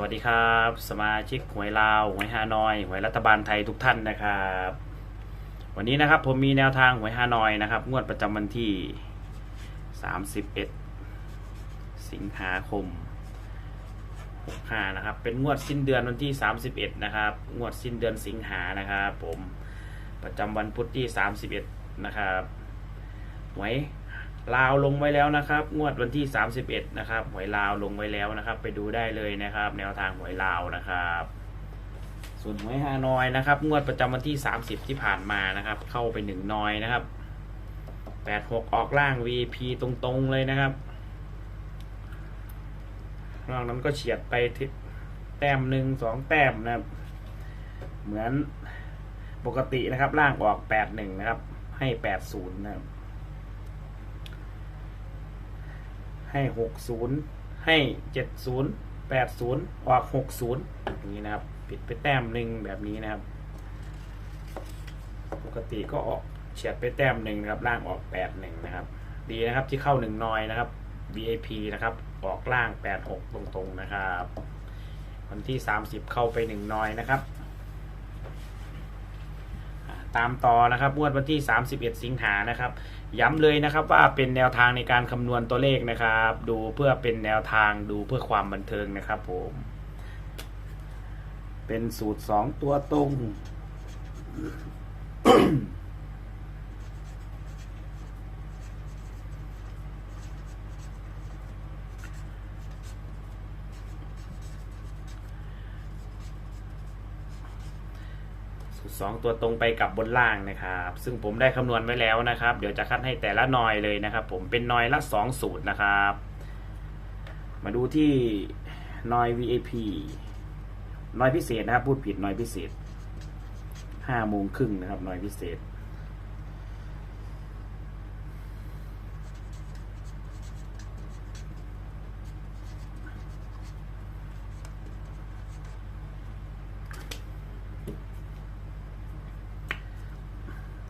วัสดีครับ สมาชิกหวยลาวหวยฮานอยหวยรัฐบาลไทยทุกท่านนะครับ วันนี้นะครับผมมีแนวทางหวยฮานอยนะครับ งวดประจำวันที่ 31 สิงหาคม65นะครับเป็นงวดสิ้นเดือนวันที่ 31 นะครับ งวดสิ้นเดือนสิงหานะครับ ผมประจำวันพุธที่ 31 นะครับหวย ลาวลงไว้แล้วนะครับ งวดวันที่ 31 นะครับหวยลาวลงไว้แล้วนะครับ ไปดูได้เลยนะครับ แนวทางหวยลาวนะครับ ส่วนหวยฮานอยนะครับ งวดประจำวันที่ 30 ที่ผ่านมานะครับ เข้าไปหนึ่งนอยนะครับ 86 ออกล่าง VP ตรงๆเลยนะครับนอกนั้นก็เฉียดไปทิศแต้มหนึ่งสองแต้มนะครับ เหมือนปกตินะครับ ล่างออก 81 นะครับ ให้ 80 นะครับ ให้60ให้70 80ออก60อย่างนี้นะครับผิดไปแต้มหนึ่งแบบนี้นะครับ ปกติก็ออกเฉียดไปแต้มหนึ่งนะครับ ล่างออก81นะครับ ดีนะครับที่เข้าหนึ่งนอยนะครับ VIP นะครับ ออกล่าง86ตรงๆนะครับ วันที่30เข้าไปหนึ่งนอยนะครับ ตามต่อนะครับงวดวันที่ 31 สิงหานะครับ ย้ำเลยนะครับว่าเป็นแนวทางในการคำนวณตัวเลขนะครับ ดูเพื่อเป็นแนวทางดูเพื่อความบันเทิงนะครับผม เป็นสูตร 2 ตัวตรง สองตัวตรงไปกับบนล่างนะครับ ซึ่งผมได้คำนวณไว้แล้วนะครับ เดี๋ยวจะคัดให้แต่ละนอยเลยนะครับ ผมเป็นนอยละสองสูตรนะครับ มาดูที่นอย VAP นอยพิเศษนะครับ พูดผิดนอยพิเศษห้าโมงครึ่งนะครับนอยพิเศษ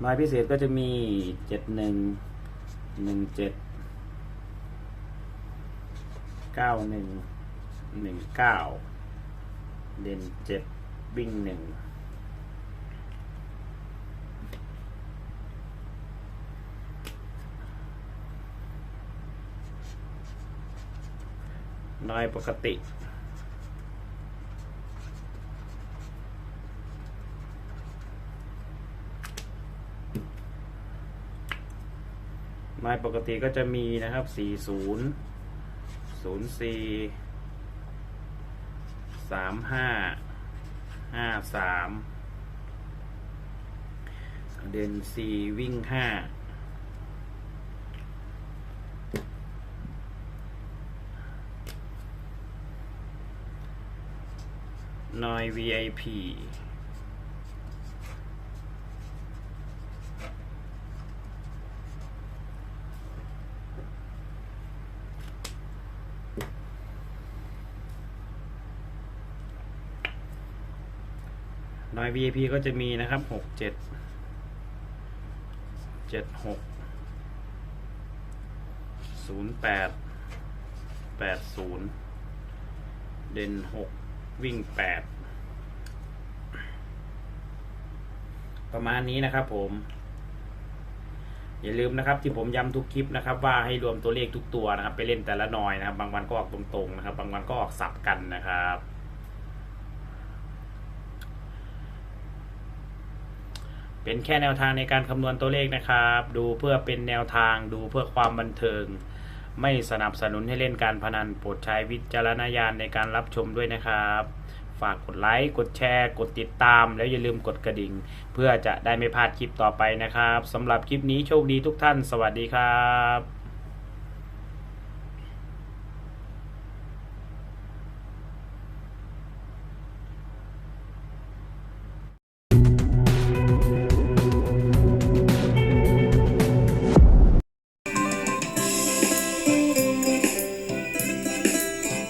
น้อยพิเศษก็จะมีเจ็ดหนึ่งหนึ่งเจ็ดเก้าหนึ่งหนึ่งเก้าเด่นเจ็ดวิ่งหนึ่งน้อยปกติ ไม้ปกติก็จะมีนะครับ 40 04 35 53 เดนซีวิ่ง 5นอย VIP นอย VIP ก็จะมีนะครับหกเจ็ดเจ็ดหกศูนย์แปดแปดศูนย์เด่นหกวิ่งแปดประมาณนี้นะครับผม อย่าลืมนะครับที่ผมย้ำทุกคลิปนะครับ ว่าให้รวมตัวเลขทุกตัวนะครับ ไปเล่นแต่ละหน่อยนะครับ บางวันก็ออกตรงๆนะครับ บางวันก็ออกสับกันนะครับ เป็นแค่แนวทางในการคำนวณตัวเลขนะครับ ดูเพื่อเป็นแนวทางดูเพื่อความบันเทิง ไม่สนับสนุนให้เล่นการพนันโปรดใช้วิจารณญาณในการรับชมด้วยนะครับ ฝากกดไลค์กดแชร์ กดติดตาม แล้วอย่าลืมกดกระดิ่ง เพื่อจะได้ไม่พลาดคลิปต่อไปนะครับสำหรับคลิปนี้โชคดีทุกท่าน สวัสดีครับ